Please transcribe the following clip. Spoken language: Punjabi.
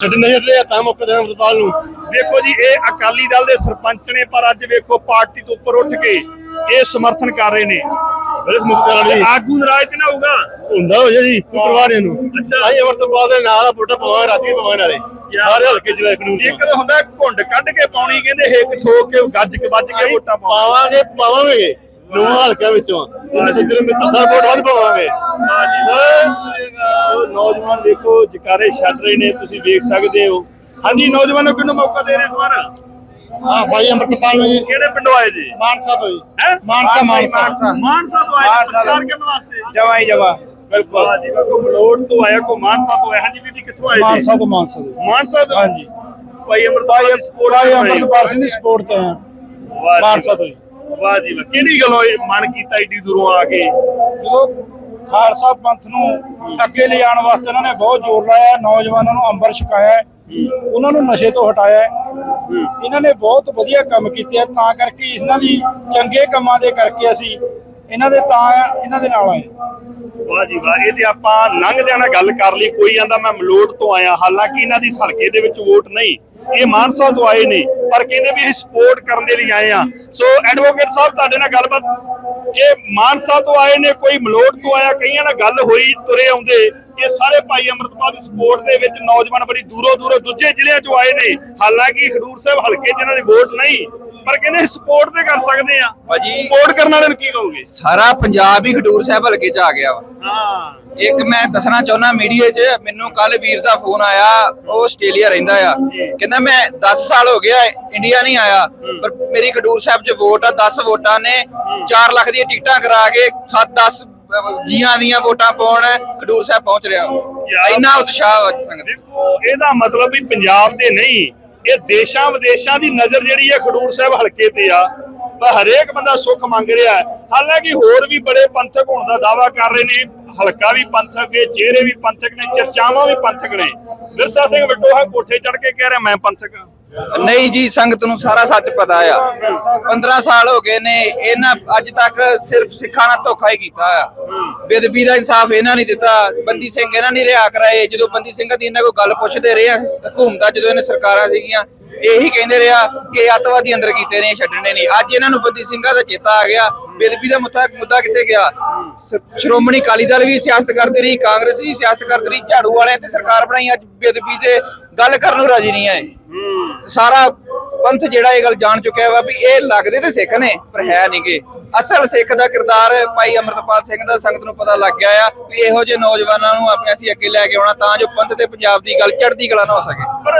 ਛੱਡਣੇ ਛੱਡਣੇ ਹੱਥਾਂ ਮੁੱਕਦੇ ਅੰਮ੍ਰਿਤਪਾਲ ਨੂੰ। ਵੇਖੋ ਜੀ ਇਹ ਅਕਾਲੀ ਦਲ ਦੇ ਸਰਪੰਚ ਨੇ ਪਰ ਅੱਜ ਵੇਖੋ ਪਾਰਟੀ ਤੋਂ ਉੱਪਰ ਉੱਠ ਕੇ ਇਹ ਸਮਰਥਨ ਕਰ ਰਹੇ ਨੇ। ਮੁਕਤ ਵਾਲੀ। ਆਗੂ ਨਾਰਾਜ਼ ਤੇ ਨਾ ਹੋਊਗਾ? ਹੁੰਦਾ ਹੋ ਜੀ ਨਹੀਂ ਇਹਨੂੰ। ਅੱਛਾ। ਆਈ ਅੰਮ੍ਰਿਤਪਾਲ ਦੇ ਨਾਲ ਆ ਵੋਟਾਂ ਪਾਵਾਂ ਰਾਜੀ ਪਾਵਾਂ ਨਾਲੇ ਸਾਰੇ ਹਲਕੇ ਜ਼ਿਲ੍ਹਾ ਇੱਕ ਤਾਂ ਹੁੰਦਾ ਘੁੰਡ ਕੱਢ ਕੇ ਪਾਉਣੀ ਕਹਿੰਦੇ ਹਿੱਕ ਠੋਕ ਕੇ ਗੱਜ ਕੇ ਵੱਜ ਕੇ ਵੋਟਾਂ ਪਾਵਾਂਗੇ ਪਾਵਾਂਗੇ। ਨੌ ਹਲਕਿਆਂ ਵਿੱਚੋਂ। ਜਿੰਨੇ ਸੱਜਣ ਮਿੱਤਰ ਸਰ ਵੋਟ ਵੱਧ ਪਾਵਾਂਗੇ। ਉਹ ਨੌਜਵਾਨ ਦੇਖੋ ਜਕਾਰੇ ਛੱਡ ਰਹੇ ਨੇ ਤੁਸੀਂ ਵੇਖ ਸਕਦੇ ਹੋ। ਹਾਂਜੀ ਨੌਜਵਾਨੋ ਕਿਹਨੂੰ ਮੌਕਾ ਦੇ ਰਹੇ ਇਸ ਵਾਰ? ਹਾਂ ਭਾਈ ਅੰਮ੍ਰਿਤਪਾਲ ਨੂੰ ਜੀ। ਕਿਹੜੇ ਪਿੰਡੋਂ ਆਏ ਜੀ? ਮਾਨਸਾ ਤੋਂ ਜੀ। ਹੈ? ਮਾਨਸਾ ਮਾਨਸਾ ਮਾਨਸਾ। ਤੋਂ ਆਏ। ਪ੍ਰਚਾਰ ਕਰਨ ਵਾਸਤੇ? ਜਵਾਈ ਜਵਾ। ਬਿਲਕੁਲ। ਜੀ ਕੋ ਮਲੋੜ ਤੋਂ ਆਇਆ ਕੋ ਮਾਨਸਾ ਤੋਂ ਆਇਆ ਹਾਂਜੀ ਵੀਰ ਕਿੱਥੋਂ ਆਏ ਮਾਨਸਾ ਜੀ? ਤੋਂ ਮਾਨਸਾ ਤੋਂ। ਮਾਨਸਾ ਤੋਂ? ਹਾਂਜੀ। ਭਾਈ ਅਮਰਪਾਲ ਦੀ ਸਪੋਰਟ ਭਾਈ ਅੰਮ੍ਰਿਤਪਾਲ ਸਿੰਘ ਦੀ ਸਪੋਰਟ ਤੇ ਆ ਵਾਹ ਮਾਨਸਾ ਤੋਂ ਜੀ। ਵਾਹ ਜੀ ਵਾਹ। ਕਿਹੜੀ ਗੱਲੋਂ ਇਹ ਮਨ ਕੀਤਾ ਏਡੀ ਦੂਰੋਂ ਆ ਕੇ? ਜਦੋਂ ਖਾਲਸਾ ਪੰਥ ਨੂੰ ਅੱਗੇ ਲਿਜਾਣ ਵਾਸਤੇ ਉਹਨਾਂ ਨੇ ਬਹੁਤ ਜ਼ੋਰ ਲਾਇਆ ਨੌਜਵਾਨਾਂ ਨੂੰ ਅੰਬਰ ਛਕਾਇਆ ਹੈ, ਉਹਨਾਂ ਨੂੰ ਨਸ਼ੇ ਤੋਂ ਹਟਾਇਆ। ਇਹਨਾਂ ਨੇ ਬਹੁਤ ਵਧੀਆ ਕੰਮ ਕੀਤੇ ਤਾਂ ਕਰਕੇ ਇਹਨਾਂ ਦੀ ਚੰਗੇ ਕੰਮਾਂ ਦੇ ਕਰਕੇ ਅਸੀਂ ਇਹਨਾਂ ਦੇ ਤਾਂ ਇਹਨਾਂ ਦੇ ਨਾਲ ਆਏ। ਵਾਹ ਜੀ ਵਾਹ, ਇਹ ਤੇ ਆਪਾਂ ਲੰਘਦਿਆਂ ਨਾਲ ਗੱਲ ਕਰ ਲਈ, ਕੋਈ ਕਹਿੰਦਾ ਮੈਂ ਮਲੋਟ ਤੋਂ ਆਇਆ, ਹਾਲਾਂਕਿ ਇਹਨਾਂ ਦੀ ਹਲਕੇ ਦੇ ਵਿੱਚ ਵੋਟ ਨਹੀਂ, ਇਹ ਮਾਨਸਾ ਤੋਂ ਆਏ ਨੇ, ਪਰ ਕਹਿੰਦੇ ਵੀ ਅਸੀਂ ਸਪੋਰਟ ਕਰਨ ਦੇ ਲਈ ਆਏ ਆ ਸੋ ਐਡਵੋਕੇਟ ਸਾਹਿਬ, ਤੁਹਾਡੇ ਨਾਲ ਗੱਲਬਾਤ ਇਹ ਮਾਨਸਾ ਤੋਂ ਆਏ ਨੇ ਕੋਈ ਮਲੋਟ ਤੋਂ ਆਇਆ ਕਈਆਂ ਨਾਲ ਗੱਲ ਹੋਈ ਤੁਰੇ ਆਉਂਦੇ ਇਹ ਸਾਰੇ ਭਾਈ ਅਮਰਤਪਾਲ ਦੀ ਸਪੋਰਟ ਦੇ ਵਿੱਚ ਨੌਜਵਾਨ ਬੜੀ ਦੂਰੋਂ ਦੂਰੋਂ ਦੂਜੇ ਜ਼ਿਲ੍ਹਿਆਂ ਚੋਂ ਆਏ ਨੇ। ਹਾਲਾਂਕਿ ਖਡੂਰ ਸਾਹਿਬ ਹਲਕੇ 'ਚ ਇਹਨਾਂ ਦੀ ਵੋਟ ਨਹੀਂ ਪਰ ਕਹਿੰਦੇ ਸਪੋਰਟ ਤੇ ਕਰ ਸਕਦੇ ਆ। ਭਾਜੀ ਸਪੋਰਟ ਕਰਨ ਵਾਲਿਆਂ ਨੂੰ ਕੀ ਕਹੋਗੇ? ਸਾਰਾ ਪੰਜਾਬ ਹੀ ਖਡੂਰ ਸਾਹਿਬ ਹਲਕੇ ਚ ਆ ਗਿਆ ਵਾ। ਹਾਂ। ਇੱਕ ਮੈਂ ਦੱਸਣਾ ਚਾਹੁੰਦਾ ਮੀਡੀਆ 'ਚ ਮੈਨੂੰ ਕੱਲ ਵੀਰ ਦਾ ਫੋਨ ਆਇਆ ਉਹ ਆਸਟ੍ਰੇਲੀਆ ਰਹਿੰਦਾ ਆ। ਕਹਿੰਦਾ ਮੈਂ 10 ਸਾਲ ਹੋ ਗਿਆ ਇੰਡੀਆ ਨਹੀਂ ਆਇਆ ਪਰ ਮੇਰੀ ਖਡੂਰ ਸਾਹਿਬ 'ਚ ਵੋਟ ਆ 10 ਵੋਟਾਂ ਨੇ 4 ਲੱਖ ਦੀਆਂ ਟਿਕਟਾਂ ਕਰਾ ਕੇ 7 10 ਜੀਆਂ ਦੀਆਂ ਵੋਟਾਂ ਪਾਉਣ ਖਡੂਰ ਸਾਹਿਬ ਪਹੁੰਚ ਰਿਹਾ। ਇੰਨਾ ਉਤਸ਼ਾਹ ਵਾ ਸੰਗਤ। ਦੇਖੋ ਇਹਦਾ ਮਤਲਬ ਵੀ ਪੰਜਾਬ ਦੇ ਨਹੀਂ ਇਹ ਦੇਸ਼ਾਂ ਵਿਦੇਸ਼ਾਂ ਦੀ ਨਜ਼ਰ ਜਿਹੜੀ ਹੈ ਖਡੂਰ ਸਾਹਿਬ ਹਲਕੇ ਤੇ ਆ। ਪਰ ਹਰੇਕ ਬੰਦਾ ਸੁੱਖ ਮੰਗ ਰਿਹਾ। ਹੈ ਹਾਲਾਂਕਿ ਹੋਰ ਵੀ ਬੜੇ ਪੰਥਕ ਹੋਣ ਦਾ ਦਾਵਾ ਕਰ ਰਹੇ ਨੇ। ਹਲਕਾ ਵੀ ਪੰਥਕ ਹੈ ਚਿਹਰੇ ਵੀ ਪੰਥਕ ਨੇ, ਚਰਚਾਵਾਂ ਵੀ ਪੰਥਕ ਨੇ। ਵਿਰਸਾ ਸਿੰਘ ਵਟੋਹਾ ਕੋਠੇ ਚੜ ਕੇ ਕਹਿ ਰਿਹਾ, ਮੈਂ ਪੰਥਕ ਹਾਂ। ਨਹੀਂ ਜੀ, ਸੰਗਤ ਨੂੰ ਸਾਰਾ ਸੱਚ ਪਤਾ ਆ। 15 ਸਾਲ ਹੋ ਗਏ ਨੇ, ਇਹਨਾਂ ਅੱਜ ਤੱਕ ਸਿਰਫ ਸਿੱਖਾਂ ਨਾਲ ਧੋਖਾ ਹੀ ਕੀਤਾ ਆ। ਬੇਦਬੀ ਦਾ ਇਨਸਾਫ ਇਹਨਾਂ ਨਹੀਂ ਦਿੱਤਾ। ਬੰਦੀ ਸਿੰਘ ਇਹਨਾਂ ਨਹੀਂ ਰਿਹਾ ਕਰਾਏ। ਜਦੋਂ ਬੰਦੀ ਸਿੰਘਾਂ ਦੀ ਇਹਨਾਂ ਕੋਲ ਗੱਲ ਪੁੱਛਦੇ ਰਹੇ ਆ ਜਦੋਂ ਇਹਨੇ ਸਰਕਾਰਾਂ ਸੀਗੀਆਂ, ਇਹੀ ਕਹਿੰਦੇ ਰਿਹਾ ਕਿ ਅੱਤਵਾਦੀ ਅੰਦਰ ਕੀਤੇ ਨੇ ਛੱਡਣੇ ਨਹੀਂ। ਅੱਜ ਇਹਨਾਂ ਨੂੰ ਬੰਦੀ ਸਿੰਘਾਂ ਦਾ ਚੇਤਾ ਆ ਗਿਆ। ਬੇਦਬੀ ਦਾ ਮੁੱਦਾ ਮੁੱਦਾ ਕਿੱਥੇ ਗਿਆ? ਸ਼੍ਰੋਮਣੀ ਅਕਾਲੀ ਦਲ ਵੀ ਸਿਆਸਤ ਕਰਦੀ ਰਹੀ ਕਾਂਗਰਸ ਵੀ ਸਿਆਸਤ ਕਰਦੀ ਰਹੀ ਝਾੜੂ ਵਾਲਿਆਂ ਤੇ ਸਰਕਾਰ ਬਣਾਈ ਅੱਜ ਬੇਦਬੀ ਤੇ ਗੱਲ ਕਰਨ ਨੂੰ ਰਾਜੀ ਨਹੀਂ ਆਏ। ਸਾਰਾ ਪੰਥ ਜਿਹੜਾ ਇਹ ਗੱਲ ਜਾਣ ਚੁੱਕਿਆ ਵਾ ਵੀ ਇਹ ਲੱਗਦੇ ਤੇ ਸਿੱਖ ਨੇ ਪਰ ਹੈ ਨਹੀਂਗੇ ਅਸਲ ਸਿੱਖ ਦਾ ਕਿਰਦਾਰ ਭਾਈ ਅਮਰਤਪਾਲ ਸਿੰਘ ਦਾ ਸੰਗਤ ਨੂੰ ਪਤਾ ਲੱਗ ਗਿਆ ਆ ਵੀ ਇਹੋ ਜਿਹੇ ਨੌਜਵਾਨਾਂ ਨੂੰ ਆਪਣੇ ਅਸੀਂ ਅੱਗੇ ਲੈ ਕੇ ਆਉਣਾ ਤਾਂ ਜੋ ਪੰਥ ਤੇ ਪੰਜਾਬ ਦੀ ਗੱਲ ਚੜ੍ਹਦੀ ਕਲਾ ਨਾ ਹੋ ਸਕੇ। ਪਰ